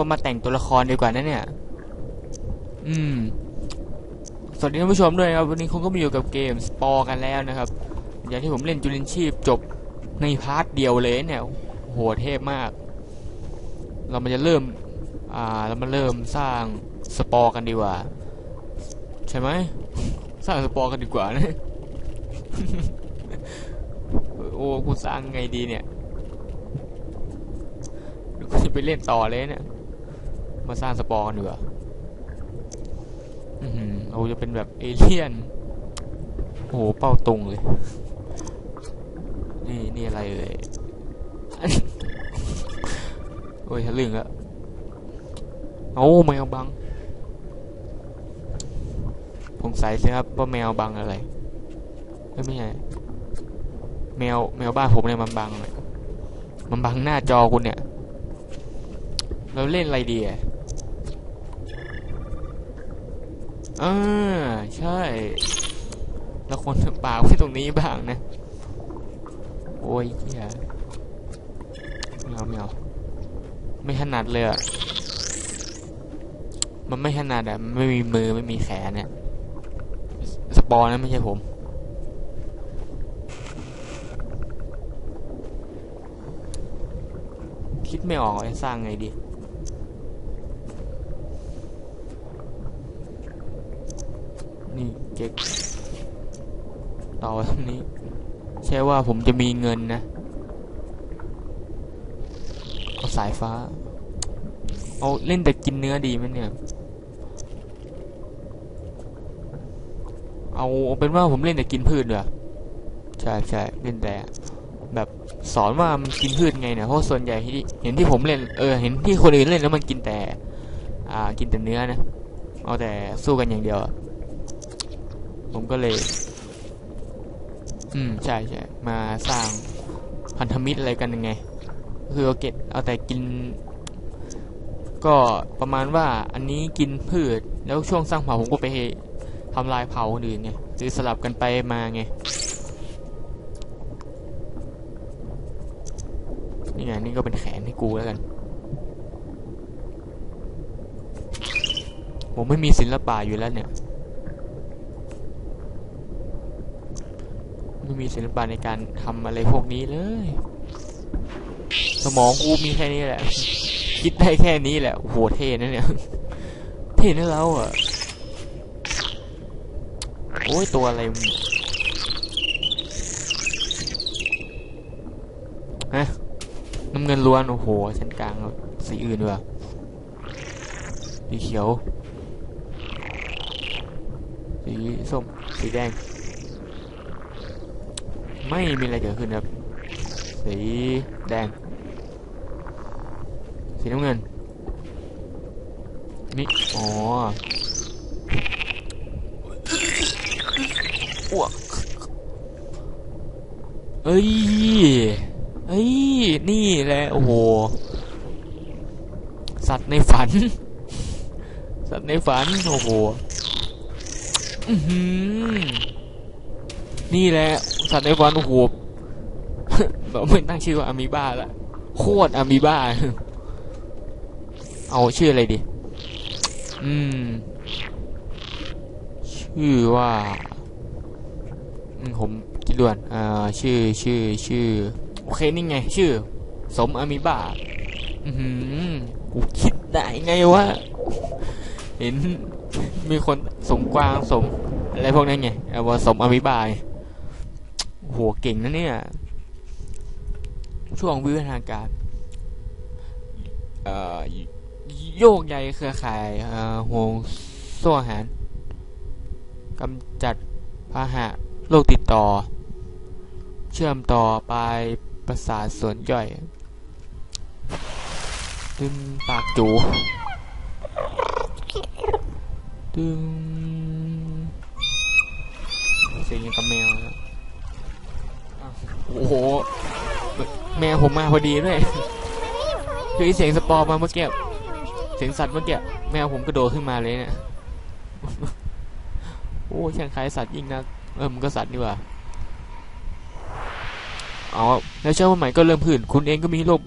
ว่ามาแต่งตัวละครดีกว่านะเนี่ย อืม สวัสดีท่านผู้ชมด้วยครับ วันนี้คุณก็มาอยู่กับเกมสปอร์กันแล้วนะครับ อย่างที่ผมเล่นจุลินชีพจบในพาร์ทเดียวเลยเนี่ยโหเทพมาก เรามาจะเริ่ม อ่า เรามาเริ่มสร้างสปอร์กันดีกว่า ใช่ไหม สร้างสปอร์กันดีกว่านะ โอ้ กูสร้างไงดีเนี่ยกูจะไปเล่นต่อเลยเนี่ย มาสร้างสปอร์กันดีกว่าอือหือโอ้จะเป็นแบบเอเลี่ยน โอ้โห เป้าตรงเลย นี่ นี่อะไรเอ่ยโอ้ยทะลึ่งอะโอ้แมวบังสงสัยสิครับว่าแมวบังอะไรไม่ใช่แมวแมวบ้านผมเนี่ยมันบังเนี่ยมันบังหน้าจอคุณเนี่ย เราเล่นอะไรดีอะ อ่าใช่เราควรจะป่าไว้ตรงนี้บ้างนะ โอ้ยเหี้ยแมวแมวไม่ถนัดเลยอะมันไม่ถนัดอะไม่มีมือไม่มีแขนเนี่ย สปอร์นะไม่ใช่ผมคิดไม่ออกจะสร้างไงดี นี่ เก๊กต่อตรงนี้ ใช่ว่าผมจะมีเงินนะเอาสายฟ้า เอาเล่นแต่กินเนื้อดีไหมเนี่ย เอาเป็นว่าผมเล่นแต่กินพืชเด้อใช่ใช่เล่นแต่แบบสอนว่ามันกินพืชไงเนี่ยเพราะส่วนใหญ่ที่เห็นที่ผมเล่นเออเห็นที่คนอื่นเล่นแล้วมันกินแต่ อ่ากินแต่เนื้อนะเอาแต่สู้กันอย่างเดียวอะ ผมก็เลย อืม ใช่ใช่มาสร้างพันธมิตรอะไรกันยังไง คือเอาเก็ตเอาแต่กิน ก็ประมาณว่าอันนี้กินพืช แล้วช่วงสร้างเผ่าผมก็ไปทำลายเผ่าอื่นไงหรือสลับกันไปมาไงนี่ไงนี่ก็เป็นแขนให้กูแล้วกัน ผมไม่มีศิลปะอยู่แล้วเนี่ย ไม่มีศิลปะในการทำอะไรพวกนี้เลย สมองกูมีแค่นี้แหละ คิดได้แค่นี้แหละโหเท่นะเนี่ย เท่นะเราอะ โอ้ยตัวอะไรฮะน้ำเงินล้วน โอ้โหชั้นกลางสีอื่นด้วยสีเขียว สีส้ม สีแดง ไม่มีอะไรเกิดขึ้นครับ สีแดง สีน้ำเงิน นี่ อ๋ออ้วกเอ้ย เอ้ย นี่แหละ โอ้โห สัตว์ในฝัน สัตว์ในฝัน โอ้โหนี่แหละ สัตว์ในฝันโอ้โหแบบไม่ตั้งชื่อว่าอมีบ้าละโคตรอะมีบ้า เอาชื่ออะไรดี อืม ชื่อว่าผมคิดด่วนอ่าชื่อชื่อชื่อ โอเคนี่ไง ชื่อ สมอะมีบ้า อือหือกูคิดได้ไงวะ เห็นมีคนสมกวางสม อะไรพวกนั้นไงเอาว่าสมอะมีบ้าไง โหเก่งนะเนี่ย ช่วงวิวัฒนาการโยกใยเครือข่ายห่วงโซ่อาหารกำจัดพาหะโรคติดต่อ เชื่อมต่อปลายประสาทส่วนย่อยตึงปากจูตึงเสียงอย่างกับแมวนะอ้าวโอ้โห แมวผมมาพอดีด้วยคือเสียงสปอร์มาเมื่อกี้เสียงสัตว์เมื่อกี้แมวผมกระโดดขึ้นมาเลยเนี่ยโอ้ช่งคล้ายสัตว์ยิ่งนะเออมันก็สัตว์นี่หว่าอ๋อแล้วเช้าวันใหม่ก็เริ่มผื่นคุณเองก็มีโรค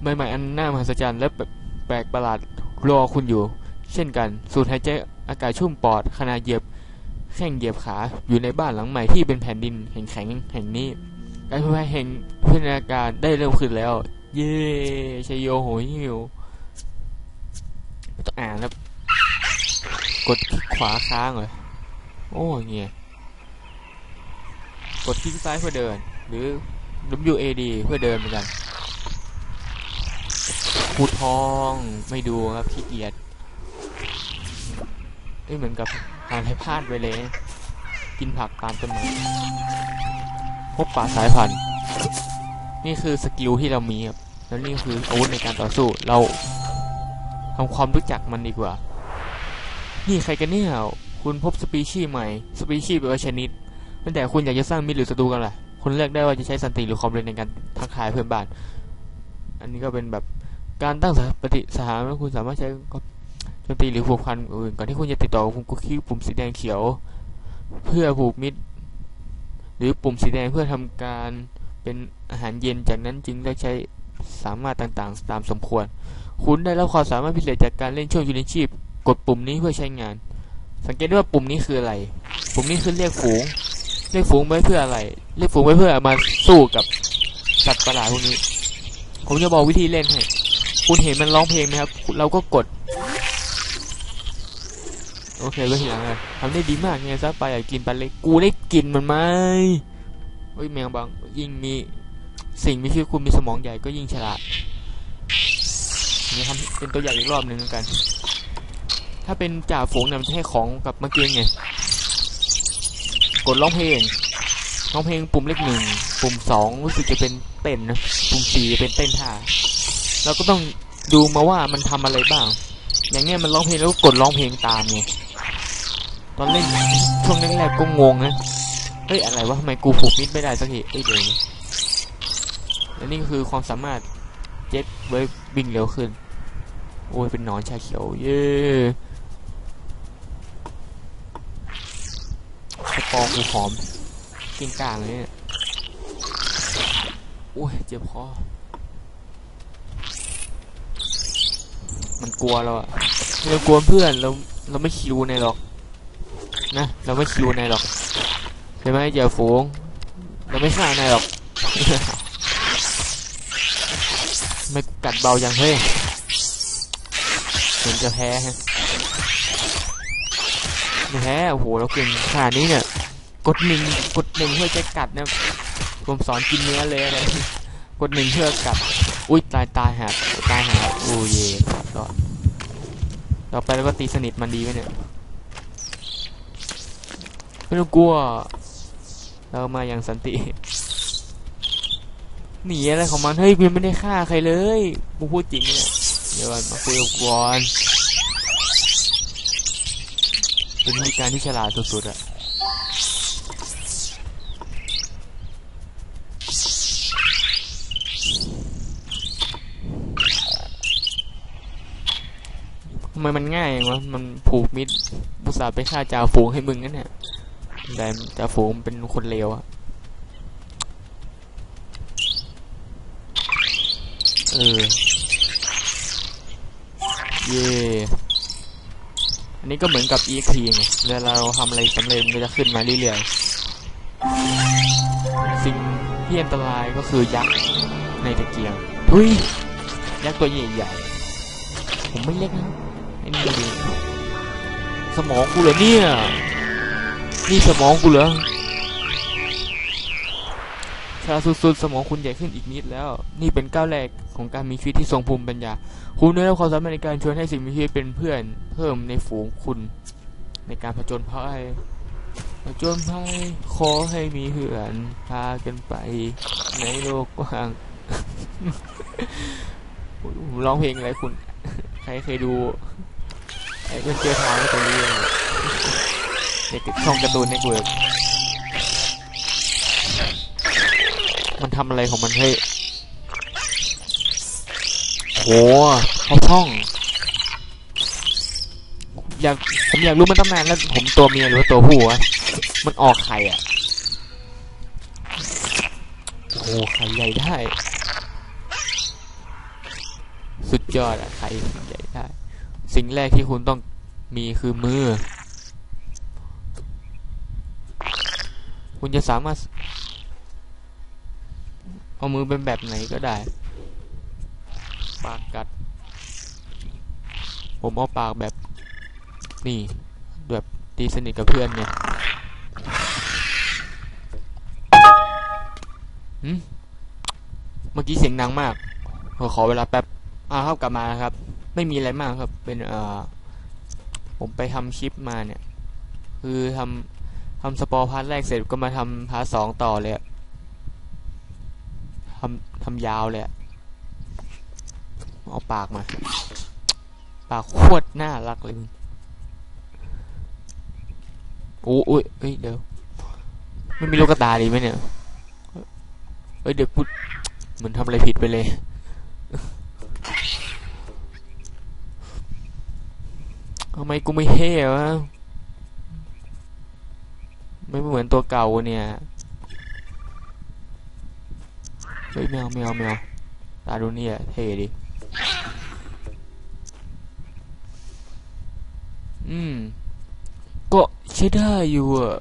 ใหม่ๆอันน่ามหัศจรรย์และแบบแปลกประหลาดรอคุณอยู่ เช่นกัน สูดหายใจอากาศชุ่มปอดขณะเหยียบแข้งเหยียบขาอยู่ในบ้านหลังใหม่ที่เป็นแผ่นดินแข็งๆแห่งนี้ การพัฒนาแห่งพัฒนาการได้เริ่มขึ้นแล้ว เย้ชัยโยโหหิวไม่ต้องอ่านแล้วกดคลิกขวาค้างเลยโอ้เงี้ยกดคลิกซ้ายเพื่อเดิน หรือ WAD เพื่อเดินเหมือนกันผูทองไม่ดูครับขี้เกียจเอ้ยเหมือนกับอ่านให้พลาดไปเลย กินผักตามต้นไม้ พบป่าสายพันธุ์ นี่คือสกิลที่เรามีครับ แล้วนี่คืออาวุธในการต่อสู้ เราทำความรู้จักมันดีกว่า นี่ใครกันเนี่ย คุณพบสปีชีส์ใหม่ สปีชีส์แปลว่าชนิด ตั้งแต่คุณอยากจะสร้างมิตรหรือศัตรูกันล่ะคุณเลือกได้ว่าจะใช้สันติหรือความเร็วในการทักทายเพื่อนบ้าน อันนี้ก็เป็นแบบการตั้งสปฏิสถานคุณสามารถใช้โจมตีหรือผูกพันอื่นก่อนที่คุณจะติดต่อคุณก็คลิกปุ่มสีแดงเขียว เพื่อผูกมิตร หรือปุ่มสีแดงเพื่อทำการเป็นอาหารเย็นจากนั้นจึงได้ใช้สามารถต่างๆ ตามสมควร คุณได้รับความสามารถพิเศษจากการเล่นช่วงยูนิชีพ กดปุ่มนี้เพื่อใช้งาน สังเกตได้ว่าปุ่มนี้คืออะไร ปุ่มนี้คือเรียกฝูง เรียกฝูงไว้เพื่ออะไร เรียกฝูงไว้เพื่อมาสู้กับสัตว์ประหลาดพวกนี้ ผมจะบอกวิธีเล่นให้ คุณเห็นมันร้องเพลงไหมครับ เราก็กด โอเคไว้ทีหลังเลยทำได้ดีมากไงซะไปอยากกินปลาเล็กกูได้กินมันไหมเฮ้ยแมวบางยิ่งมีสิ่งมีชีวิตคุณมีสมองใหญ่ก็ยิ่งฉลาดนี่ทำเป็นตัวอย่างอีกรอบหนึ่งแล้วกัน ถ้าเป็นจ่าฝูงเนี่ยมันจะให้ของกับเมื่อกี้ไง กดร้องเพลง ร้องเพลงปุ่มเลขหนึ่ง ปุ่มสองรู้สึกจะเป็นเต้นนะ ปุ่มสี่เป็นเต้นท่า เราก็ต้องดูมาว่ามันทำอะไรบ้าง อย่างเงี้ยมันร้องเพลงแล้วก็กดร้องเพลงตามไง ตอนเล่นช่วงแรกๆก็งงนะเฮ้ยอะไรวะทำไมกูผูกมิดไม่ได้สักทีเอ้ยเดี๋ยวนี้และนี่คือความสามารถเจ็ตเวิร์วิ่งเร็วขึ้น โอ้ยเป็นนอนชาเขียว เย้สปองกูหอมกินกลางเลยเนี่ยโอ้ยเจ็บคอมันกลัวเราอะเรากลัวเพื่อนเราเราไม่คิวในหรอก นะ เราไม่คิวในหรอกใช่ไหมเจ้าฝูง เราไม่ฆ่าในหรอก ไม่กัดเบาอย่างเฮ้ยเหมือนจะแพ้ฮะไม่แพ้โอ้โห เราเก่งขนาดนี้เนี่ย กดหนึ่งกดหนึ่งเพื่อจะกัดนะผมสอนกินเนื้อเลยนะไรกดหนึ่งเพื่อกัด อุ้ยตายตายหาตายหาโอ้ย่ก็ต่อไปแล้วก็ตีสนิทมันดีไหมเนี่ย ไม่ต้องกลัว เรามาอย่างสันติ หนีอะไรของมัน เฮ้ยมันไม่ได้ฆ่าใครเลยกูพูดจริงเนี่ยเดี๋ยวก่อนมาคุยกับกอนเป็นวิธีการที่ฉลาดสุดๆอะทำไมมันง่ายอย่างวะ มันผูกมิดบุษาไปฆ่าจ่าฝูงให้มึงนั่นแหละ แต่จ่าฝูงเป็นคนเลวอะเออ เย่อันนี้ก็เหมือนกับ EXP ไงเวลาเราทำอะไรสำเร็จมันจะขึ้นมาเรื่อยๆ สิ่งที่อันตรายก็คือยักษ์ในตะเกียงทุยยักษ์ตัวใหญ่ๆ ผมไม่เล็กนะไอ้นี่ดูสมองกูเหรอเนี่ย นี่สมองกูเหรอชาสุดๆ สมองคุณใหญ่ขึ้นอีกนิดแล้ว นี่เป็นก้าวแรกของการมีชีวิตที่ทรงภูมิปัญญา คุณได้รับความสามารถในการชวนให้สิ่งมีชีวิตเป็นเพื่อนเพิ่มในฝูงคุณ ในการผจญภัยผจญภัยขอให้มีเพื่อนพากันไป ในโลกกว้างร้องเพลงอะไรคุณ ใครเคยดูไอ้เพื่อนเจอทางก็จะรู้ เด็กช่องการ์ตูนในเวิร์กมันทำอะไรของมันเฮ้ยโหเขาท่อง อยาก ผมอยากรู้มันตั้งนานแล้ว ผมตัวเมียหรือตัวผู้วะ มันออกไข่อะ โอ้ไข่ใหญ่ได้ สุดยอดอะใครสิ่ใหญ่ได้ สิ่งแรกที่คุณต้องมีคือมือ คุณจะสามารถ เอามือเป็นแบบไหนก็ได้ ปากกัด ผมเอาปากแบบ นี่แบบตีสนิทกับเพื่อนเนี่ยเมื่อกี้เสียงดังมากขอขอเวลาแป๊บอ่าครับกลับมาแล้วครับ ไม่มีอะไรมากครับ เป็นเอ่อผมไปทำคลิปมาเนี่ย คือทำ ทำสปอร์พาร์ทแรกเสร็จก็มาทำพาร์ทสองต่อเลยทำทำยาวเลยเอาปากมา ปากโคตรน่ารักเลยโอ้ยเอ้ยเดี๋ยวไม่มีลูกกระตาดีไหมเนี่ยเอ้ยเดี๋ยวกูเหมือนทำอะไรผิดไปเลยทำไมกูไม่เท่วะ ไม่เหมือนตัวเก่าเนี่ยเฮ้ยแมวแมวแมวตาดูนี่อะเท่ดิอืม ก็ใช้ได้อยู่อะ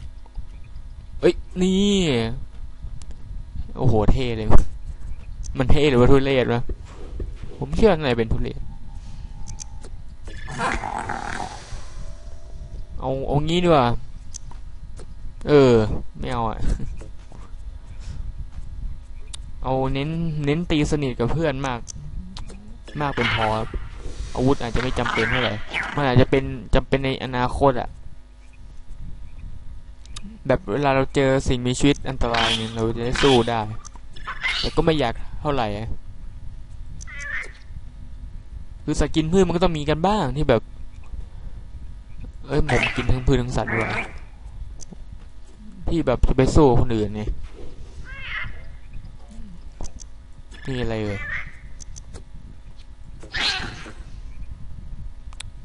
เอ้ยนี่ โอ้โหเท่เลย มันเท่หรือว่าทุเรศวะผมเชื่ออะไรเป็นทุเรศเอาเอางี้ดีกว่า เออ ไม่เอาอะเอาเน้นเน้นตีสนิทกับเพื่อนมาก มากเป็นพออาวุธอาจจะไม่จำเป็นเท่าไหร่มันอาจจะเป็นจำเป็นในอนาคตอะแบบเวลาเราเจอสิ่งมีชีวิตอันตรายเนี่ยเราจะได้สู้ได้ แต่ก็ไม่อยากเท่าไหร่คือสกินพืชมันก็ต้องมีกันบ้างที่แบบ เอ้ยผมกินทั้งพืชทั้งสัตว์ด้วย ที่แบบจะไปสู้คนอื่นนี่นี่อะไรเอ่ย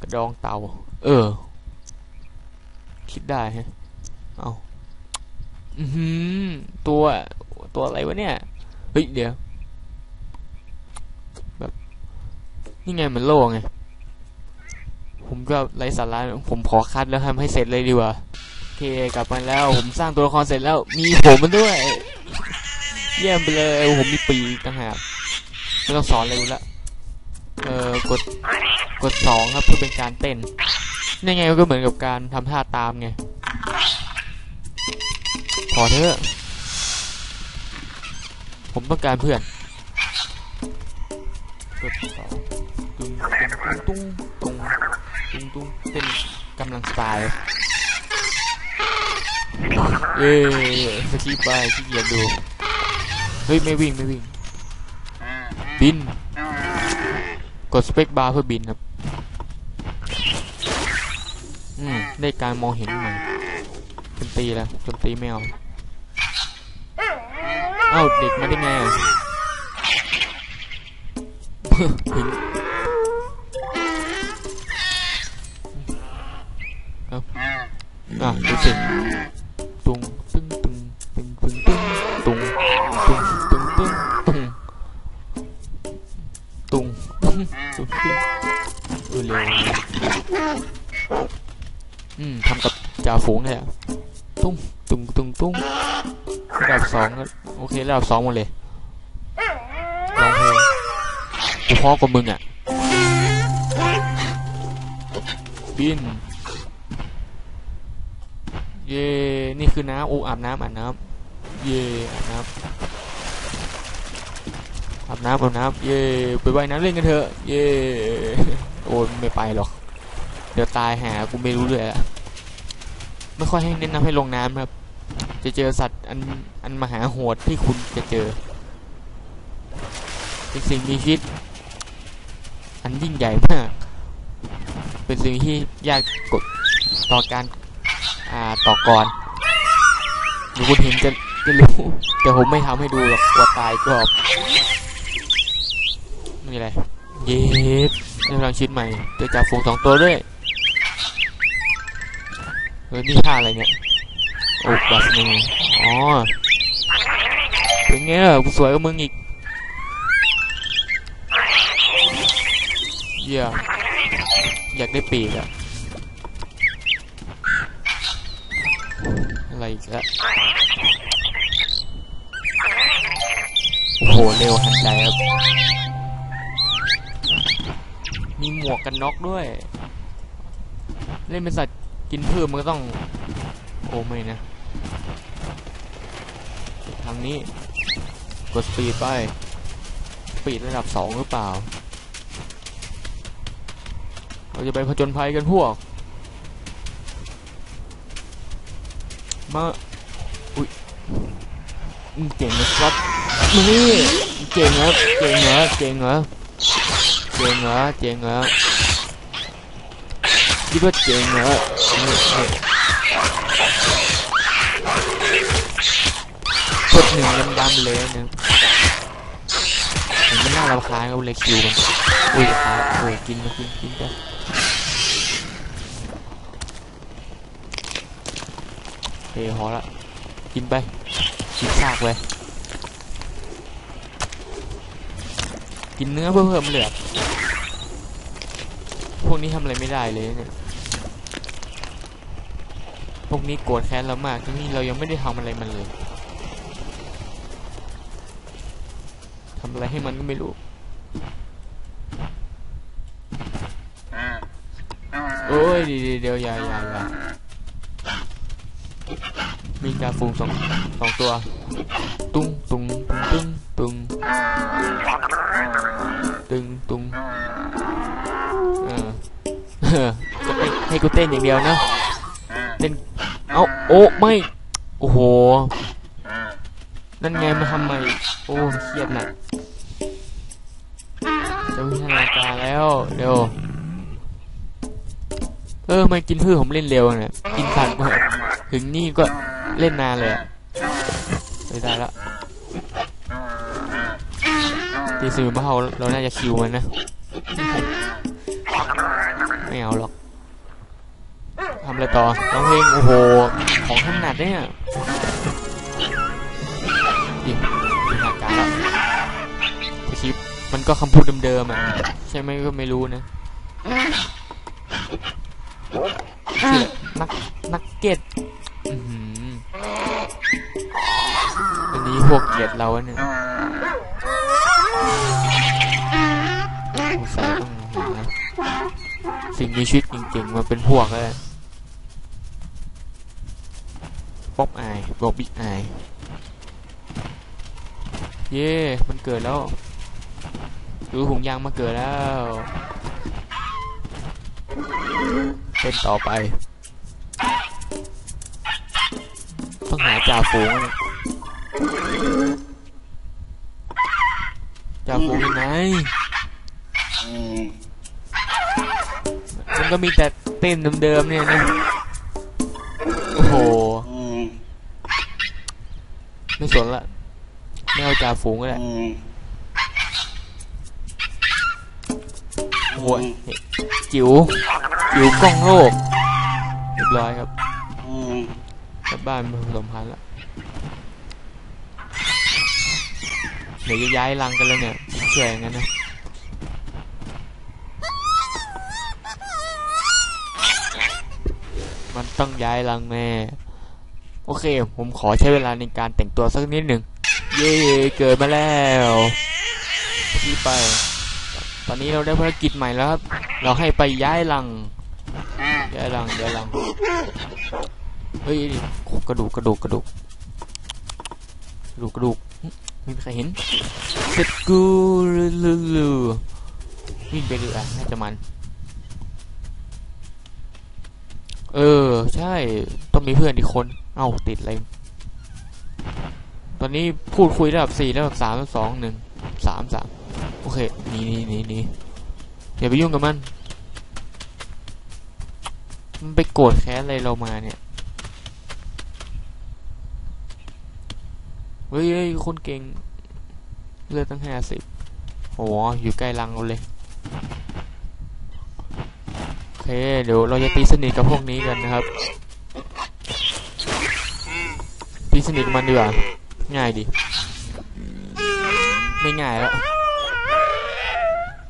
กระดองเต่าเออ คิดได้ฮะเอาอือหือตัวตัวอะไรวะเนี่ย เฮ้ย เดี๋ยว แบบ นี่ไงเหมือนโล่ไง ผมก็ไรสาระผมขอคัดแล้วทำให้เสร็จเลยดีกว่า เคกลับมาแล้วผมสร้างตัวละครเสร็จแล้วมีผมมันด้วย เยี่ยมไปเลยผมมีปีกต่างหากไม่ต้องสอนอะไรกูละเอ่อกดกดสองครับเพื่อเป็นการเต้นยังไงก็เหมือนกับการทำท่าตามไงพอเถอะผมต้องการเพื่อนกดสองตุ้งตุ้งตุ้งตุ้งตุ้งเป็นกำลังสไตล์ เอ้ยสกีไปขี้เกียจดู เฮ้ย ไม่วิ่ง ไม่วิ่ง บิน กดสเปคบาร์เพื่อบินครับ อืม ได้การมองเห็นใหม่จมตีแล้วจมตีไม่เอาเอ้าเด็กมาได้ไงอะถึงเอาอะดูสิ จ่าฝูงเลยอะตุ้งตุ้งตุ้งตุ้งระดับสองโอเคระดับสองหมดเลยร้องเพลงกูพ่อกว่ามึงอะบินเย่นี่คือน้ำโอ้อาบน้ำอาบน้ำเย่อาบน้ำอาบน้ำอาบน้ำเย่ไปว่ายน้ำเล่นกันเถอะเย่โอ้ไม่ไปหรอก เดี๋ยวตายหากูไม่รู้เลยอะ ไม่ค่อยให้แนะนำให้ลงน้ำครับ จะเจอสัตว์อันอันมหาโหดที่คุณจะเจอเป็นสิ่งมีชีวิตอันยิ่งใหญ่มาก เป็นสิ่งที่ยากกดต่อการอ่าต่อกรหรือคุณเห็นจะจะรู้แต่ผมไม่ทำให้ดูหรอกกลัวตายก็ไม่มีอะไร เย็ดได้พลังชีวิตใหม่เจอจ่าฝูงสองตัวด้วย ออนี่ท่าอะไรเนี่ยโอ้บัสนึงอ๋อเป็นไงล่ะกูสวยกว่ามึงอีกเยี่ยอยากได้ปีกอะอะไรอีกล้วโอ้โหเร็วทันใจครับมีหมวกกันน็อกด้วย เล่นเป็นสัตว์ กินเพืชมันก็ต้อง โอ้ไม่นะ ทางนี้ กดสปีดไป สปีดระดับสองหรือเปล่า เราจะไปผจญภัยกันพวก มา อุ้ยมึงเก่งนะครับนี่เก่งครับเก่งเหรอเก่งเหรอเก่งเหรอเก่งเหรอ คิดว่าเก่งเหรอนี่นี่กดหนึ่งดำๆเลยนะเห็นมันน่ารำคาญก็เลยคิวมันอุ้ยครับโอ้ยกินมากินกินไปเฮ้ยพอละกินไปกินซากเลยกินเนื้อเพื่อเพิ่มเลือดพวกนี้ทำอะไรไม่ได้เลยเนี่ย พวกนี้โกรธแค้นเรามากทั้งนี้เรายังไม่ได้ทำอะไรมันเลยทำอะไรให้มันก็ไม่รู้โอ้ยเดี๋ยวเดี๋ยวอย่าอย่าอย่ามีกาฟูงสองสองตัว ตุ้งตุ้งตุ้งตุ้งตุ้งตุ้งเออเออจะให้ให้กูเต้นอย่างเดียวนะเต้น เอาโอ้ไม่ โอ้โห นั่นไงมาทำไม โอ้เครียดหนักจะวิทยาการแล้วเร็วเออไม่กินพืชผมเล่นเร็วเนี่ยกินสัตว์ด้วยถึงนี่ก็เล่นนานเลยอะไปได้ละตีสื่อมาเราเราน่าจะคิวมันนะ ไม่เอาหรอก ทำอะไรต่อร้องเพลงโอ้โห ของถนัดเนี่ยดิหาการละสคริปมันก็คำพูดเดิมๆอะ ใช่ไหมก็ไม่รู้นะนักนักเก็ตอือหือวันนี้พวกเกลียดเราเนี่ยสิ่งมีชีวิตเก่งๆมาเป็นพวกเลยป๊อป อายบ๊อบบี้อายเย่มันเกิดแล้วดูหุงยางมาเกิดแล้ว เป็นต่อไป ต้องหาจ่าฝูงอะจ่าฝูงอยู่ไหนมันก็มีแต่เต้นเดิมๆเนี่ยนะ จ่าฝูงก็ได้โอ้ยจิ๋วจิ๋วกล้องโลกเรียบร้อยครับกลับบ้านมาผสมพันธุ์ละเดี๋ยวจะย้ายรังกันแล้วเนี่ยเชื่ออย่างนั้นนะมันต้องย้ายรังแน่โอเค ผมขอใช้เวลาในการแต่งตัวสักนิดหนึ่ง เย้เกิดมาแล้วที่ไป ตอนนี้เราได้ภารกิจใหม่แล้วครับ เราให้ไปย้ายรังย้ายรังย้ายรังเฮ้ยกระดูกกระดูกกระดูกกระดูกกระดูกไม่มีใครเห็นเสร็จกูลือลือลือวิ่งไปเรือน่าจะมัน เออ ใช่ ต้องมีเพื่อนอีกคน เอ้า ติดอะไร ตอนนี้พูดคุยระดับสี่ระดับสามระดับสองหนึ่งสามสามโอเคหนี่นี่นี่นี่อย่าไปยุ่งกับมัน มันไปโกรธแค้นอะไรเรามาเนี่ยเฮ้ยคนเก่ง เลือดตั้งห้าสิบโอ้อยู่ใกล้รังเราเลยโอเค เดี๋ยวเราจะตีสนิทกับพวกนี้กันนะครับ ตีสนิทมันดีกว่า ง่ายดีไม่ง่ายแล้ว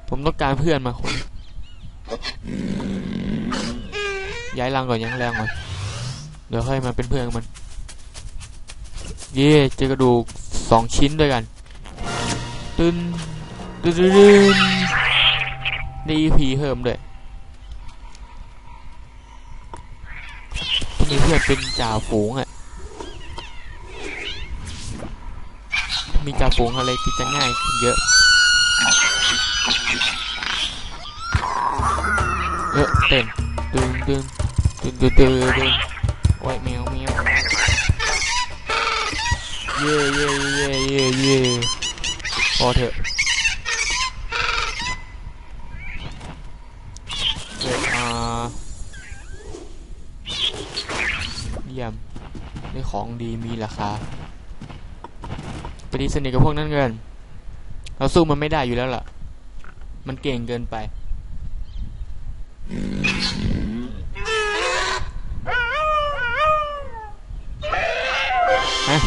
ผมต้องการเพื่อนมาคนย้ายรังก่อนย้ายรังก่อน เดี๋ยวค่อยมาเป็นเพื่อนกับมัน เย่เจอกระดูกสองชิ้นด้วยกันตึนตึนตึนนได้ EP เพิ่มด้วยมีเพื่อนเป็นจ่าฝูงอะ มีจ่าฝูงอะไรที่จะง่ายเยอะเยออเต้นตึงตึงตึงตึงตึงตึงโอ้ยแมวแมวเย่เย่เย่เย่เย่พอเถอะเกิดอ่าเยี่ยมได้ของดีมีราคา ไปดีสนิทกับพวกนั้นเกิน เราสู้มันไม่ได้อยู่แล้วล่ะ มันเก่งเกินไป ฮะ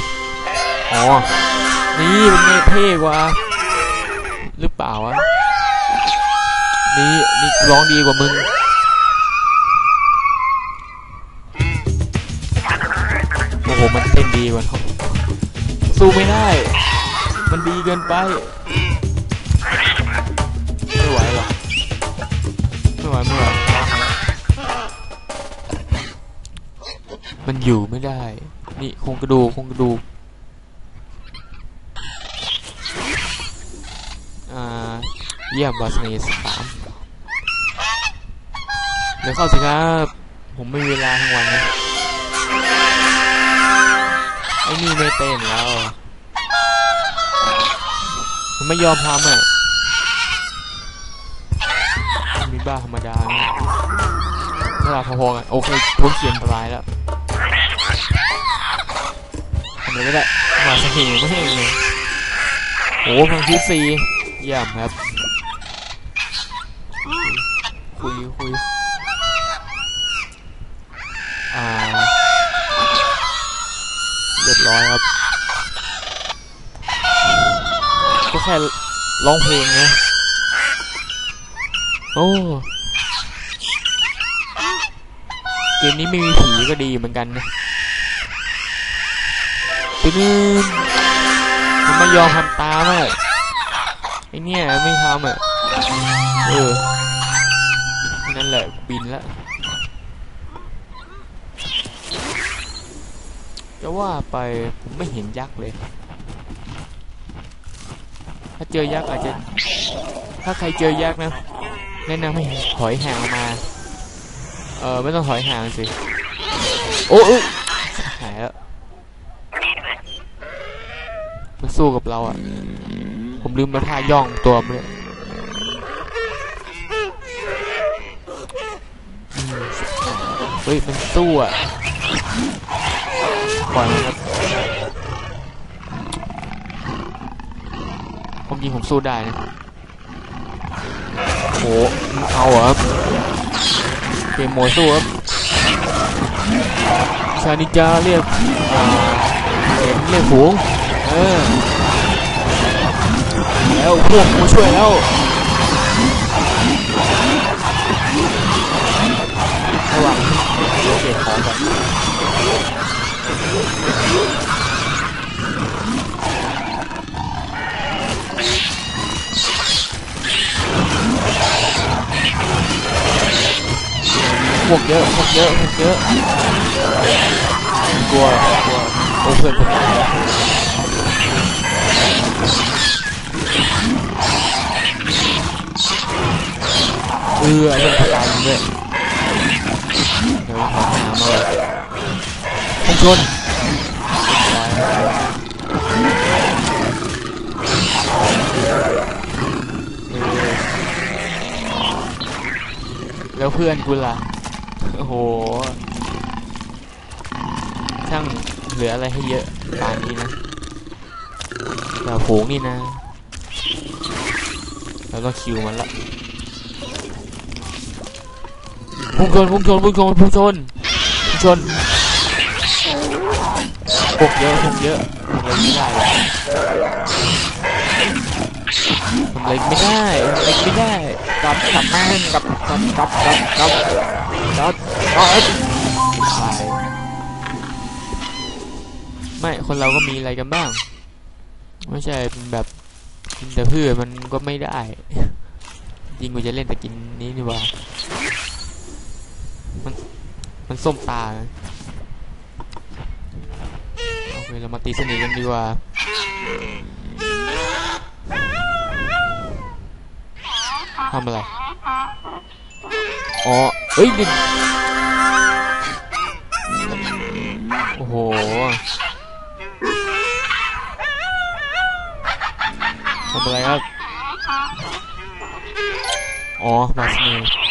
อ๋อ นี่เป็นไงเท่กว่า หรือเปล่าวะ นี่นี่ร้องดีกว่ามึงโอ้โห มันเต้นดีกว่าเขา สู้ไม่ได้ มันดีเกินไป ไม่ไหวหรอไม่ไหวไม่ไหวมันอยู่ไม่ได้ นี่โครงกระดูโครงกระดูอ่าเยี่ยมบาสเนสสามเดี๋ยวเข้าสิครับ ผมไม่มีเวลาทั้งวันนะ ไอ้นี่ไม่เต้นแล้วมันไม่ยอมทำอะมีบ้าธรรมดาเนี่ยเวลาพอๆกันโอเคพ้นเขียนอันตรายแล้วทำอะไรก็ได้มาสหิวไม่ให้เลยโอ้พังที่สี่เยี่ยมครับ คุยคุยอ่า เรียบร้อยครับ แค่ร้องเพลงนะ โอ้ เกมนี้ไม่มีผีก็ดีเหมือนกันนะตึ้นมันไม่ยอมทำตามอะไอเนี่ยไม่ทำอะ เออ นั่นแหละบินละจะว่าไปผมไม่เห็นยักษ์เลย ถ้าเจอยักอาจจะ ถ้าใครเจอยักนะ แนะนำให้ถอยห่างออกมา เออไม่ต้องถอยห่างสิ โอ้ยหายแล้วมันสู้กับเราอะ ผมลืมมาท่าย่องตัวมันเลยเฮ้ย มันสู้อะปล่อยมันครับ ผมยิงผมสู้ได้นะโหเอาเหรอครับเกมโมยสู้ครับชานิจาเรียกเห็นเรียกฝูงเออแล้วพวกมาช่วยแล้วระว่างเดี๋ยวเก็บของก่อน พวกเยอะพวกเยอะพวกเยอะกลัวกลัวโอ้เพื่อนผมตายแล้วเออเรื่องตายด้วยเดี๋ยวขอหามาเลยพุ่งชน แล้วเพื่อนกูล่ะ โอ้โห ช่างเหลืออะไรให้เยอะป่านนี้นะแต่โผงนี่นะ แล้วก็คิวมันละพุ่งชนพุ่งชนพุ่งชนพุ่งชนพุ่งชนพวกเยอะพวกเยอะพวกอะไรไม่ได้เลย ทำอะไม่ได้ทำอะไม่ได้กลับกับแม่งกลับกลับกลับกลับกลับกลับกลับไม่คนเราก็มีอะไรกันบ้าง ไม่ใช่แบบกินแต่พืชมันก็ไม่ได้ จริงกูจะเล่นแต่กินนี้นี่ว่ามันมันส้มตาโอเคเรามาตีสนิทกันดีกว่า ทำอะไร อ๋อ เฮ้ยดิโอ้โห ทำอะไรครับ อ๋อ มาสเน